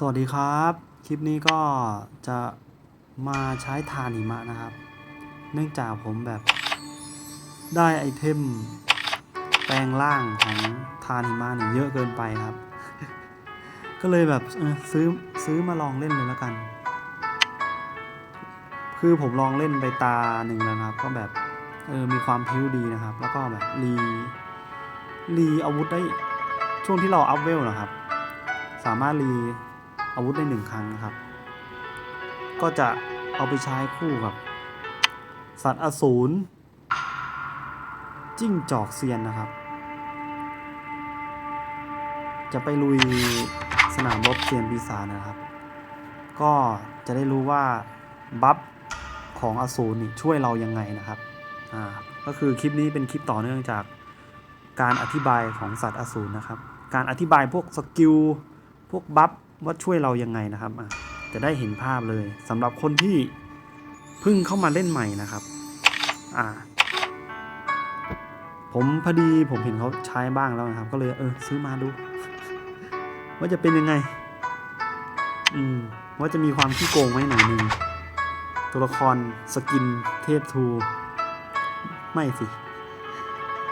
สวัสดีครับ คลิปนี้ก็จะมาใช้ทานหิมะนะครับ เนื่องจากผมแบบได้ไอเทมแปลงร่างของทานหิมะเนี่ยเยอะเกินไปครับ ก็เลยแบบซื้อซื้อมาลองเล่นเลยแล้วกัน คือผมลองเล่นไปตาหนึ่งแล้วนะครับ ก็แบบเออมีความพิ้วดีนะครับ แล้วก็แบบรีรีอาวุธได้ช่วงที่เราอัพเวลนะครับ สามารถรี อาวุธได้หนึ่งครั้งนะครับ ก็จะเอาไปใช้คู่กับ สัตว์อสูรจิ้งจอกเซียนนะครับ จะไปลุยสนามรบเซียนปีศาจนะครับ ก็จะได้รู้ว่าบัฟของอสูรนี่ช่วยเรายังไงนะครับอ่าก็คือคลิปนี้เป็นคลิปต่อเนื่องจากการอธิบายของสัตว์อสูรนะครับ การอธิบายพวกสกิลพวกบัฟ ว่าช่วยเรายังไงนะครับจะได้เห็นภาพเลยสำหรับคนที่เพิ่งเข้ามาเล่นใหม่นะครับ อ่า ผมพอดีผมเห็นเขาใช้บ้างแล้วนะครับ ก็เลยเออซื้อมาดู ว่าจะเป็นยังไง อืม ว่าจะมีความขี้โกงไหมหน่อยหนึ่งตัวละครสกินเทพทู ไม่สิ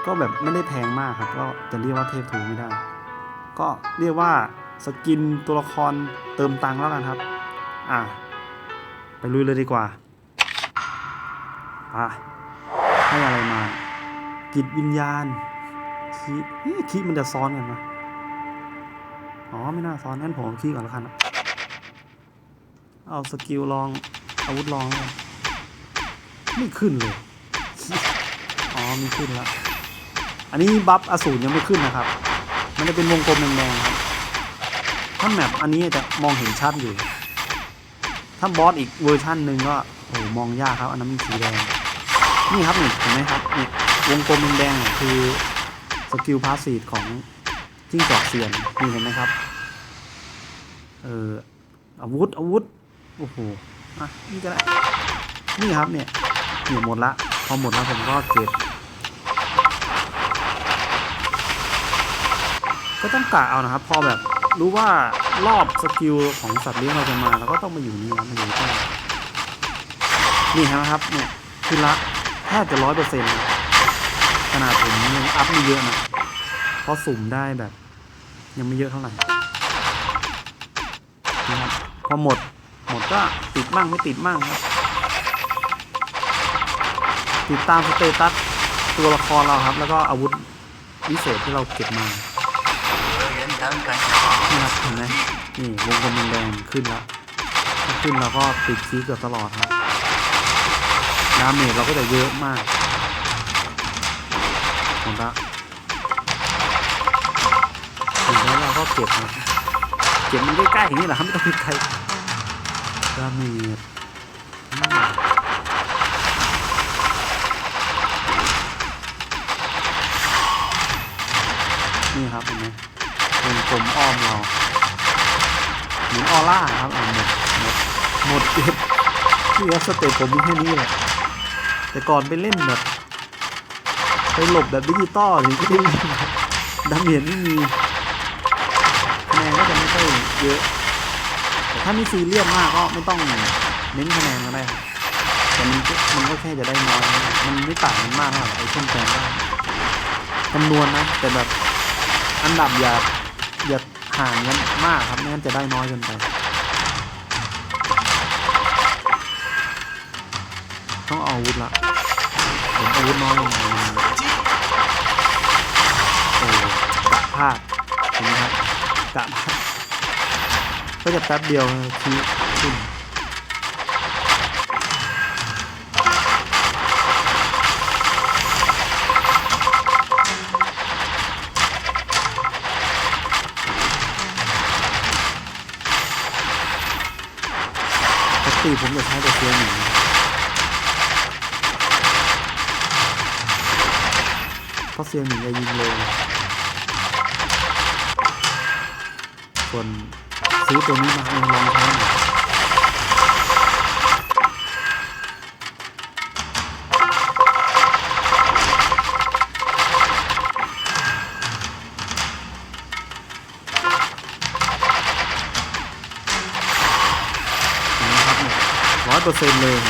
ก็แบบไม่ได้แพงมากครับ ก็จะเรียกว่าเทพทูไม่ได้ ก็เรียกว่า สกินตัวละครเติมตังค์แล้วกันครับ อะ ไปลุยเลยดีกว่าอะให้อะไรมา จิตวิญญาณคีนี่คีมันจะซ้อนกันไหมอ๋อ ไม่น่าซ้อนงั้นผมคีก่อนล้วกันนะเอาสกิลลองอาวุธลองเลยไม่ขึ้นเลย อ๋อ มีขึ้นแล้ว อันนี้บัฟอสูรยังไม่ขึ้นนะครับ มันจะเป็นวงกลมแดงๆครับ ถ้าแมปอันนี้จะมองเห็นชัดอยู่ ถ้าบอสอีกเวอร์ชันหนึ่งก็โอ้โหมองยากครับ อันนั้นมีสีแดง นี่ครับนี่เห็นไหมครับนี่วงกลมแดงคือสกิลพาสซีฟของจิ้งจอกเซียนนี่เห็นไหมครับ เอออาวุธอาวุธโอ้โหอะนี่ก็ได้นี่ครับเนี่ยเนี่ยหมดละพอหมดแล้วผมก็เก็บก็ต้องกะเอานะครับ พอแบบ รู้ว่ารอบสกิลของสัตว์เลี้ยงเราจะมาเราก็ต้องมาอยู่นี่นะมาอยู่ใกล้นี่นะครับเนี่ยคือละแทบจะร้อยเปอร์เซ็นต์ขนาดผมยังอัพไม่เยอะนะเพราะสุ่มได้แบบ ยังไม่เยอะเท่าไหร่นะครับพอหมดหมดก็ติดมั่งไม่ติดมั่งครับ ติดตามสเตตัสตัวละครเราครับ แล้วก็อาวุธวิเศษที่เราเก็บมา นี่ครับเห็นไหมนี่วงกลมแดงขึ้นแล้วถ้าขึ้นเราก็ติดซีเกือบตลอดครับดาเมจเราก็จะเยอะมากหมดละถึงแล้วเราก็เก็บครับเก็บมันใกล้ๆอย่างนี้แหละครับไม่ต้องไปไกลดาเมจ ออร่าครับอ่าหมดหมดหมดเก็บที่แอสเตปผมมีแค่นี้แหละแต่ก่อนไปเล่นแบบไปหลบแบบดิจิตอลหรือก็ได้เล่นดาเมจไม่มีคะแนนก็จะไม่ค่อยเยอะแต่ถ้ามีซีเรียสมากก็ไม่ต้องเน้นคะแนนก็ได้ครับแต่มันก็มันก็แค่จะได้น้อยมันไม่ต่างกันมากเท่าไหร่ไอ้เช่นแปลงก็จำนวนนะแต่แบบอันดับอย่าอย่า ห่างกันมากครับไม่งั้นจะได้น้อยเกินไปต้องเอาอาวุธละผมอาวุธน้อยลงมโอ้กะพลาดเห็นไหมครับกะพลาดก็จะแป๊บเดียวทีขึ้น ปกติผมจะใช้แต่เซียงหนีเพราะเซียงหนีจะยิงเร็วส่วนซื้อตัวนี้มาเองลองใช้หน่อย เปอร์เซ็นต์เลยไม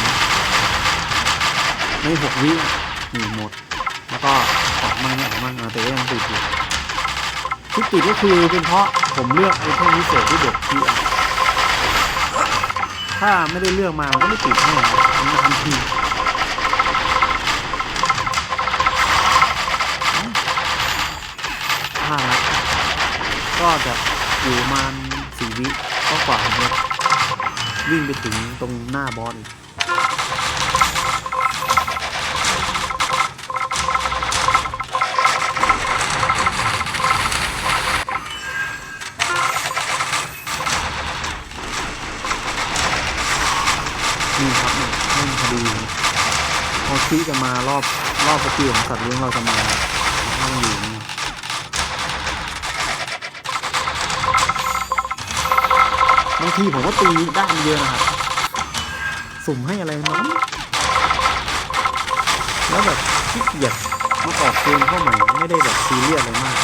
ในหกวิอะนี่หมด แล้วก็ออกมั่งไม่ออกมั่งเอาแต่ก็ยังติดอยู่ที่ติดก็คือเป็นเพราะผมเลือกไอ้เทมพิเศษที่เด็กที่อะถ้าไม่ได้เลือกมามันก็ไม่ติดให้มันทำทีพลาก็จะอยู่มาณสี่วิก็กว่าผมเลย วิ่งไปถึงตรงหน้าบอสอีกนี่ครับเนี่ยเล่นพอดีพอคีจะมารอบรอบสกิลของสัตว์เลี้ยงเราจะมา ทีผมก็ตีได้มันเยอะนะครับ สุ่มให้อะไรมันแล้วแบบขี้เกียจมาออกเกมเข้าใหม่ไม่ได้แบบซีเรียสอะไรมาก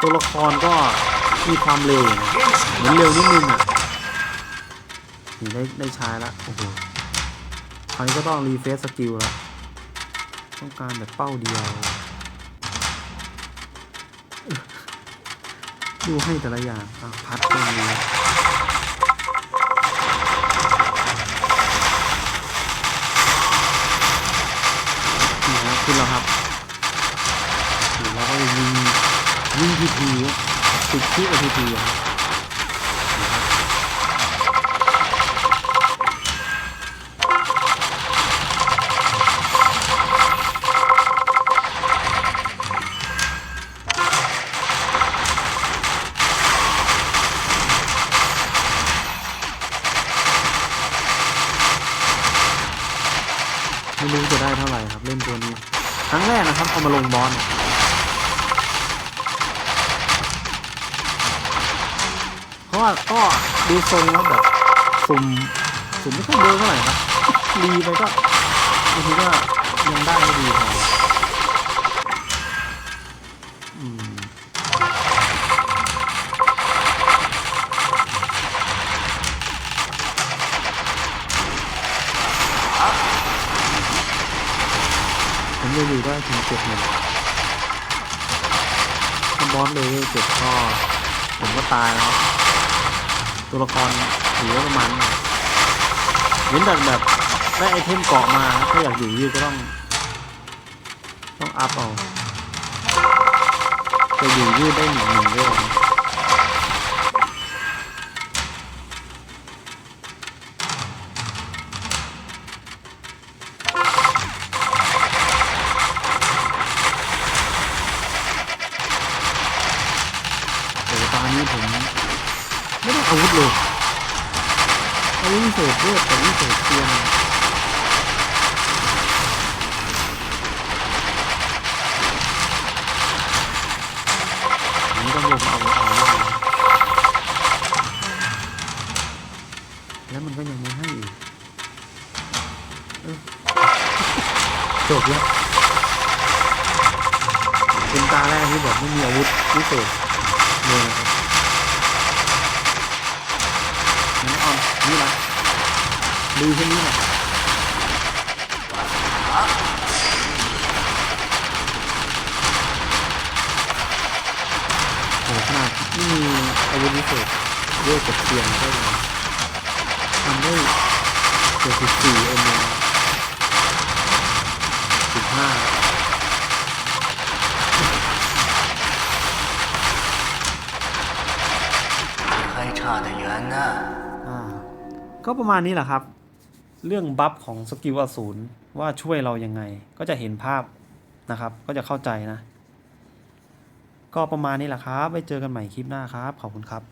ตัวละครก็มีความเร็วนะเหมือนเร็วนิดนึงอะนี่ได้ได้ใช้ละโอ้โห คราวนี้ก็ต้องรีเฟซสกิลแล้ว ต้องการแบบเป้าเดียว ดูให้แต่ละอย่างอะพัดตรงนี้ขึ้นแล้วครับนี่แล้วก็ยิงยิงทีทีติดที่กับทีทีครับ ไม่รู้จะได้เท่าไหร่ครับเล่นตัวนี้ครั้งแรกนะครับเอามาลงบอลเพราะว่าก็ดูทรงแล้วแบบสุ่มสุ่มไม่ค่อยเดินเท่าไหร่ครับรีไปก็บางทีก็ยังได้ไม่ดีพออืมผมจะอยู่ได้ถึงเจ็ดหนึ่งถ้า บอสเลยเจ็ดก็ผมก็ตายแล้วตัวละครถือว่าประมาณนี้เว้นแต่แบบได้ไอเทมเกาะมาถ้าอยากอยู่ยืดก็ต้อง ต้องอัพเอาจะอยู่ยืดได้หนึ่งหนึ่งด้วย เศษเวทแต่วิเศษเทียนอันนี้ต้องลงเอาเอาเลยแล้วมันก็ยังไม่ให้อีกจบแล้วเป็นตาแรกที่แบบไม่มีอาวุธพิเศษเลยนะครับมั ดูแค่นี้แหละโหขนาดที่มีอาวุธพิเศษด้วยกว่เทียนได้เลทำได้เกือบสิบสี่เอ็มเอสิบห้าก็ประมาณนี้แหละครับ เรื่องบัฟของสกิลอสูรว่าช่วยเรายังไง ก็จะเห็นภาพนะครับ ก็จะเข้าใจนะ ก็ประมาณนี้แหละครับไว้เจอกันใหม่คลิปหน้าครับ ขอบคุณครับ